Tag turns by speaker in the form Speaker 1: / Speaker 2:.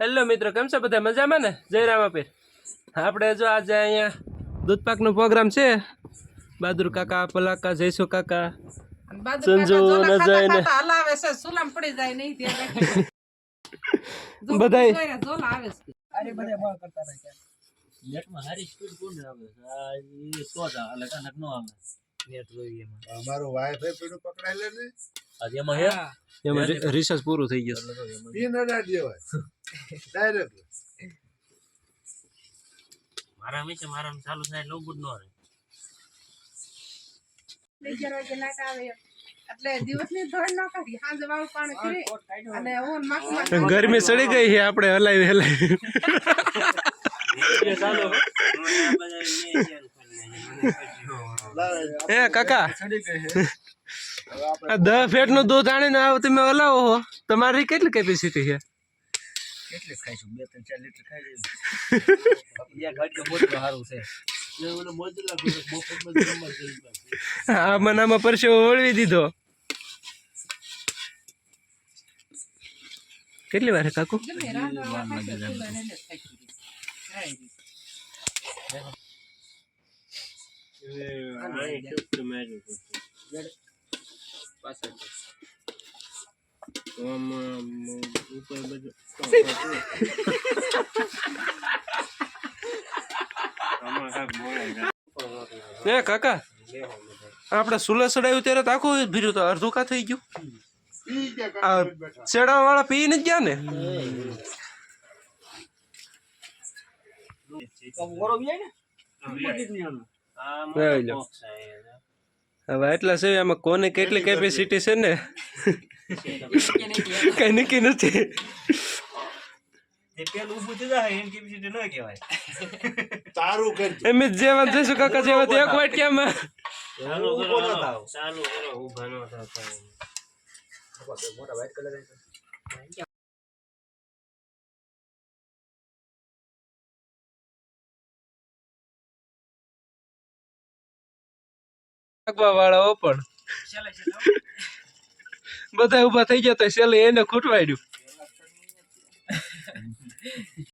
Speaker 1: Hello મિત્રો કેમ છો બધા? મજામાં ને? જય રામાપીર આપણે જો આજે અહીંયા દૂધપાકનો પ્રોગ્રામ છે. બહાદુર કાકા પલાકા જયસુ કાકા સંજુ
Speaker 2: કાકા
Speaker 1: ને
Speaker 2: ખાતા
Speaker 1: જઈને.
Speaker 2: ખાતા હલાવે છે સુલામ પડી જાય નહીં ત્યાં
Speaker 1: બધાય.
Speaker 2: જોલા આવે છે.
Speaker 3: નેટમાં સારી સ્પીડ કોણ આવે? એ સો જ આવે એટલે નો આવે. નેટ જોઈએ એમાં.
Speaker 4: વાઈફાઈ પેલું પકડાઈ ને
Speaker 3: આજે એમાં હે?
Speaker 1: એમાં રિસર્ચ પૂરું થઈ ગયું
Speaker 4: ડાયરેક્ટ
Speaker 3: મારા હંમેશા મારા ચાલુ થાય લો ગુડ નો રહે
Speaker 2: ન હું
Speaker 1: ગરમી ચડી ગઈ છે આપણે હલાવી હલાવી. એ કાકા દસ દસ ફેટનું દૂધ આણીને આવો, તમે હલાવો તમારી કેટલી કેપેસિટી છે?
Speaker 3: કેટલી ખાઈશું બે ત્રણ ચાર લીટર ખાઈ લઈશું. ગાડી કે મોટું સારું છે.
Speaker 1: આ મનામાં પરસેવો વળવી દીધો. કેટલી વાર કાકુ?
Speaker 2: ગમે જ થાકી ગઈ.
Speaker 1: એ કાકા આપણે સુલે ચડાવ્યું ત્યારે તો આખું ભીર્યું તો અડધું કા થઈ ગયું
Speaker 4: ઈ
Speaker 1: આ ચડાવવા વાળા પી ને ગયા ને. હવે એટલા છે આમાં કોને કેટલી કેપેસિટી છે ને? કઈ નક્કી નથી.
Speaker 3: તે
Speaker 1: આગવા વાળાઓ પણ. બધા ઊભા થઈ ગયા તો છેલ્લે એને ખૂટવાડ્યું.